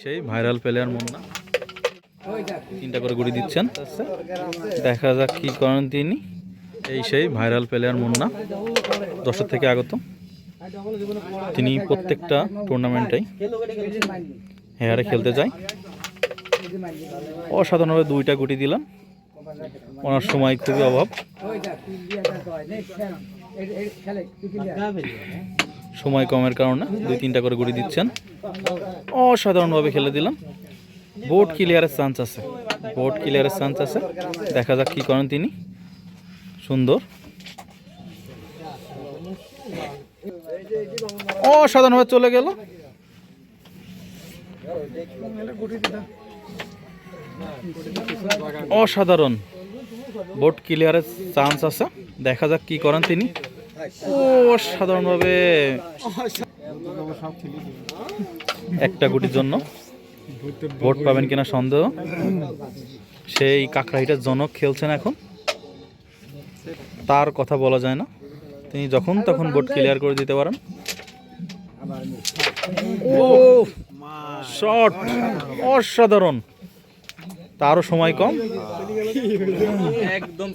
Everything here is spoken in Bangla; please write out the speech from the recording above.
সেই ভাইরাল প্লেয়ার মুন্না তিনটা করে গুড়ি দিচ্ছেন। দেখা যাক কি করেন তিনি। এই সেই ভাইরাল প্লেয়ার মুন্না দশের থেকে আগত। তিনি প্রত্যেকটা টুর্নামেন্টেই হেয়ারে খেলতে যায়। অসাধারণভাবে দুইটা গুটি দিলাম ওনার সময় খুবই অভাব। সময় কমের কারণে দুই তিনটা করে গুটি দিচ্ছেন। অসাধারণভাবে খেলে দিলাম। বোর্ড ক্লিয়ারের চান্স আছে। বোর্ড ক্লিয়ারের চান্স আছে। দেখা যাক কী করেন তিনি। সুন্দর। অসাধারণভাবে চলে গেল। অসাধারণ। বোর্ড ক্লিয়ারের চান্স আছে। দেখা যাক কি করেন তিনি। অসাধারণভাবে একটা গুটির জন্য ভোট পাবেন কিনা সন্দেহ। সেই কাকড়াহিটার জনক খেলছেন এখন। তার কথা বলা যায় না। তিনি যখন তখন ভোট ক্লিয়ার করে দিতে পারেন। ও শট অসাধারণ। তারও সময় কম। একদম